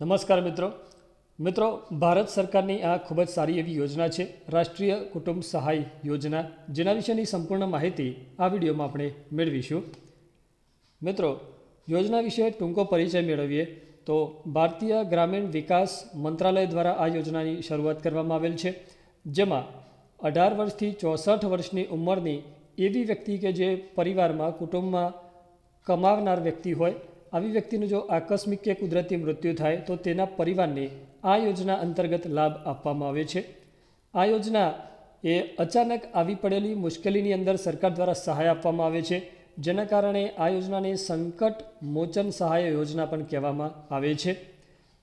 નમસ્કાર મિત્રો. મિત્રો, ભારત સરકારની આ ખૂબ જ સારી એવી યોજના છે, રાષ્ટ્રીય કુટુંબ સહાય યોજના. જેના વિશેની સંપૂર્ણ માહિતી આ વિડીયોમાં આપણે મેળવીશું. મિત્રો, યોજના વિશે ટૂંકો પરિચય મેળવીએ તો ભારતીય ગ્રામીણ વિકાસ મંત્રાલય દ્વારા આ યોજનાની શરૂઆત કરવામાં આવેલ છે, જેમાં અઢાર વર્ષથી ચોસઠ વર્ષની ઉંમરની એવી વ્યક્તિ કે જે પરિવારમાં, કુટુંબમાં કમાવનાર વ્યક્તિ હોય આવી વ્યક્તિનું જો આકસ્મિક કે કુદરતી મૃત્યુ થાય, તો તેના પરિવારને આ યોજના અંતર્ગત લાભ આપવામાં આવે છે. આ યોજના એ અચાનક આવી પડેલી મુશ્કેલીની અંદર સરકાર દ્વારા સહાય આપવામાં આવે છે. જેના કારણે આ યોજનાને સંકટ મોચન સહાય યોજના પણ કહેવામાં આવે છે.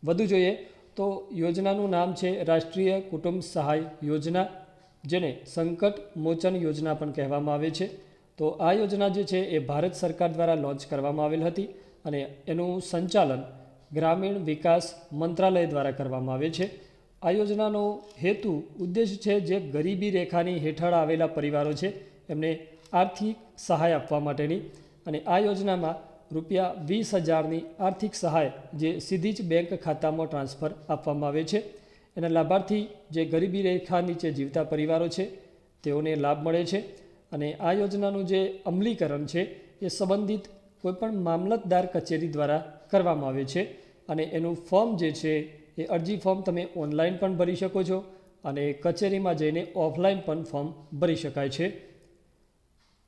વધુ જોઈએ તો યોજનાનું નામ છે રાષ્ટ્રીય કુટુંબ સહાય યોજના, જેને સંકટ મોચન યોજના પણ કહેવામાં આવે છે. તો આ યોજના જે છે એ ભારત સરકાર દ્વારા લોન્ચ કરવામાં આવેલ હતી. અને એનું સંચાલન ગ્રામીણ વિકાસ મંત્રાલય દ્વારા કરવામાં આવે છે. આ યોજનાનો હેતુ ઉદ્દેશ છે જે ગરીબી રેખાની હેઠળ આવેલા પરિવારો છે, એમને આર્થિક સહાય આપવા માટેની. અને આ યોજનામાં રૂપિયા વીસ હજારની આર્થિક સહાય જે સીધી જ બેંક ખાતામાં ટ્રાન્સફર આપવામાં આવે છે. એના લાભાર્થી જે ગરીબી રેખા નીચે જીવતા પરિવારો છે, તેઓને લાભ મળે છે. અને આ યોજનાનું જે અમલીકરણ છે, એ સંબંધિત કોઈપણ મામલતદાર કચેરી દ્વારા કરવામાં આવે છે અને એનું ફોર્મ જે છે એ અરજી ફોર્મ તમે ઓનલાઈન પણ ભરી શકો છો અને કચેરીમાં જઈને ઓફલાઈન પણ ફોર્મ ભરી શકાય છે.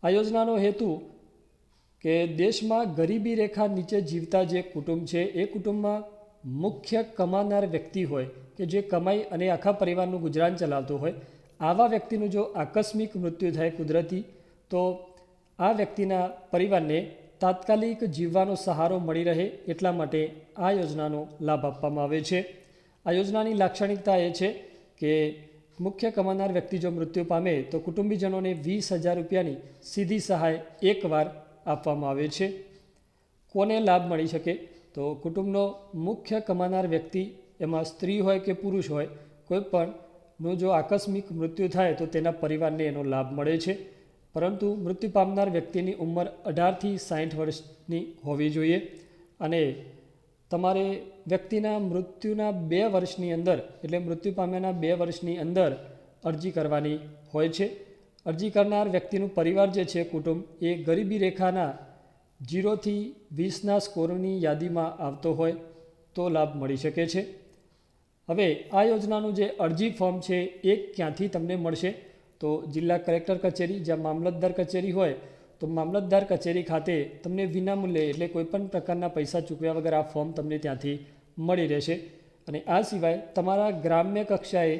આ યોજનાનો હેતુ કે દેશમાં ગરીબી રેખા નીચે જીવતા જે કુટુંબ છે, એ કુટુંબમાં મુખ્ય કમાનાર વ્યક્તિ હોય કે જે કમાઈ અને આખા પરિવારનું ગુજરાન ચલાવતો હોય, આવા વ્યક્તિનું જો આકસ્મિક મૃત્યુ થાય કુદરતી, તો આ વ્યક્તિના પરિવારને તાત્કાલિક જીવવાનો સહારો મળી રહે એટલા માટે આ યોજનાનો લાભ આપવામાં આવે છે. આ યોજનાની લાક્ષણિકતા એ છે કે મુખ્ય કમાનાર વ્યક્તિ જો મૃત્યુ પામે તો કુટુંબીજનોને વીસ હજાર રૂપિયાની સીધી સહાય એકવાર આપવામાં આવે છે. કોને લાભ મળી શકે? તો કુટુંબનો મુખ્ય કમાનાર વ્યક્તિ, એમાં સ્ત્રી હોય કે પુરુષ હોય, કોઈ પણનું જો આકસ્મિક મૃત્યુ થાય તો તેના પરિવારને એનો લાભ મળે છે. પરંતુ મૃત્યુ પામનાર વ્યક્તિની ઉંમર અઢારથી સાઠ વર્ષની હોવી જોઈએ અને તમારે વ્યક્તિના મૃત્યુના બે વર્ષની અંદર, એટલે મૃત્યુ પામ્યાના બે વર્ષની અંદર અરજી કરવાની હોય છે. અરજી કરનાર વ્યક્તિનું પરિવાર જે છે, કુટુંબ, એ ગરીબી રેખાના જીરોથી વીસના સ્કોરની યાદીમાં આવતો હોય તો લાભ મળી શકે છે. હવે આ યોજનાનું જે અરજી ફોર્મ છે, એ ક્યાંથી તમને મળશે? તો જિલ્લા કલેક્ટર કચેરી, જ્યાં મામલતદાર કચેરી હોય, તો મામલતદાર કચેરી ખાતે તમને વિનામૂલ્યે એટલે કોઈપણ પ્રકારના પૈસા ચૂકવ્યા વગર આ ફોર્મ તમને ત્યાંથી મળી રહેશે. અને આ સિવાય તમારા ગ્રામ્ય કક્ષાએ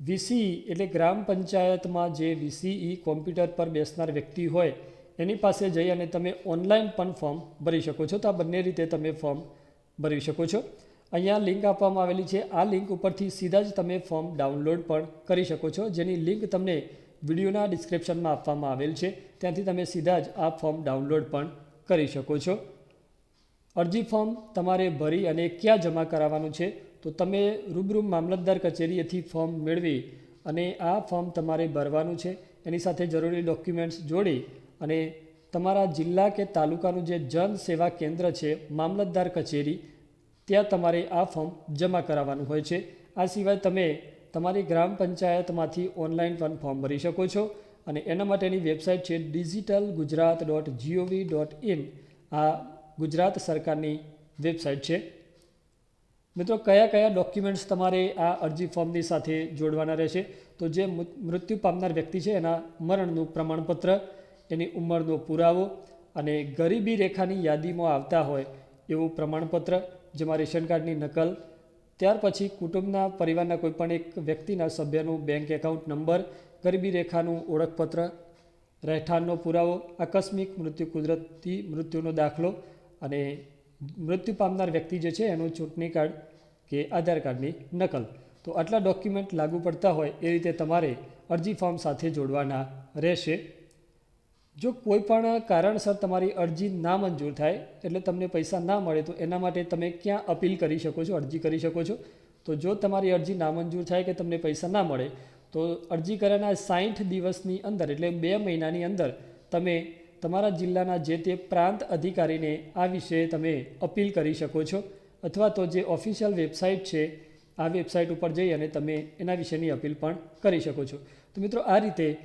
વીસીઈ એટલે ગ્રામ પંચાયતમાં જે વીસીઈ કોમ્પ્યુટર પર બેસનાર વ્યક્તિ હોય, એની પાસે જઈ અને તમે ઓનલાઈન પણ ફોર્મ ભરી શકો છો. તો આ બંને રીતે તમે ફોર્મ ભરી શકો છો. અહીંયા લિંક આપવામાં આવેલી છે. આ લિંક ઉપરથી સીધા જ તમે ફોર્મ ડાઉનલોડ પણ કરી શકો છો. જેની લિંક તમને વિડીયોના ડિસ્ક્રિપ્શનમાં આપવામાં આવેલ છે. ત્યાંથી તમે સીધા જ આ ફોર્મ ડાઉનલોડ પણ કરી શકો છો. અરજી ફોર્મ તમારે ભરી અને ક્યાં જમા કરાવવાનું છે, તો તમે રૂબરૂ મામલતદાર કચેરીએથી ફોર્મ મેળવી અને આ ફોર્મ તમારે ભરવાનું છે. એની સાથે જરૂરી ડોક્યુમેન્ટ્સ જોડી અને તમારા જિલ્લા કે તાલુકાનું જે જન સેવા કેન્દ્ર છે, મામલતદાર કચેરી ત્યાં તમારે આ ફોર્મ જમા કરાવવાનું હોય છે. આ સિવાય તમે તમારી ગ્રામ પંચાયતમાંથી ઓનલાઈન પણ ફોર્મ ભરી શકો છો અને એના માટેની વેબસાઇટ છે digital Gujarat dot G O V dot in આ ગુજરાત સરકારની વેબસાઇટ છે. મિત્રો, કયા કયા ડોક્યુમેન્ટ્સ તમારે આ અરજી ફોર્મની સાથે જોડવાના રહેશે? તો જે મૃત્યુ પામનાર વ્યક્તિ છે, એના મરણનું પ્રમાણપત્ર, એની ઉંમરનો પુરાવો અને ગરીબી રેખાની યાદીમાં આવતા હોય એવું પ્રમાણપત્ર જેમાં રેશન કાર્ડની નકલ, ત્યાર પછી કુટુંબના પરિવારના કોઈપણ એક વ્યક્તિના સભ્યનું બેંક એકાઉન્ટ નંબર, ગરીબી રેખાનું ઓળખપત્ર, રહેઠાણનો પુરાવો, આકસ્મિક મૃત્યુ કુદરતી મૃત્યુનો દાખલો અને મૃત્યુ પામનાર વ્યક્તિ જે છે એનું ચૂંટણી કાર્ડ કે આધાર કાર્ડની નકલ. તો આટલા ડોક્યુમેન્ટ લાગુ પડતા હોય એ રીતે તમારે અરજી ફોર્મ સાથે જોડવાના રહેશે. જો કોઈ પણ કારણસર તમારી અરજી ના મંજૂર થાય, એટલે તમને પૈસા ના મળે, તો એના માટે તમે ક્યાં અપીલ કરી શકો છો, અરજી કરી શકો છો? તો જો તમારી અરજી નામંજૂર થાય કે તમને પૈસા ના મળે, તો અરજી કર્યાના સાઠ દિવસની અંદર, એટલે બે મહિનાની અંદર, તમે તમારા જિલ્લાના જે તે પ્રાંત અધિકારીને આ વિશે તમે અપીલ કરી શકો છો. અથવા તો જે ઓફિશિયલ વેબસાઇટ છે, આ વેબસાઇટ ઉપર જઈ અને તમે એના વિશેની અપીલ પણ કરી શકો છો. તો મિત્રો, આ રીતે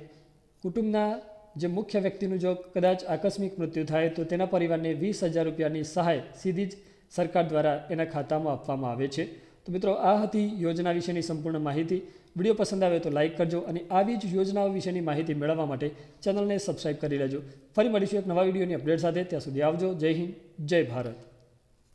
કુટુંબના જે મુખ્ય વ્યક્તિનું જો કદાચ આકસ્મિક મૃત્યુ થાય, તો તેના પરિવારને વીસ હજાર રૂપિયાની સહાય સીધી જ સરકાર દ્વારા એના ખાતામાં આપવામાં આવે છે. તો મિત્રો, આ હતી યોજના વિશેની સંપૂર્ણ માહિતી. વીડિયો પસંદ આવે તો લાઇક કરજો અને આવી જ યોજનાઓ વિશેની માહિતી મેળવવા માટે ચેનલને સબસ્ક્રાઇબ કરી લેજો. ફરી મળીશું એક નવા વિડીયોની અપડેટ સાથે. ત્યાં સુધી આવજો. જય હિન્દ. જય ભારત.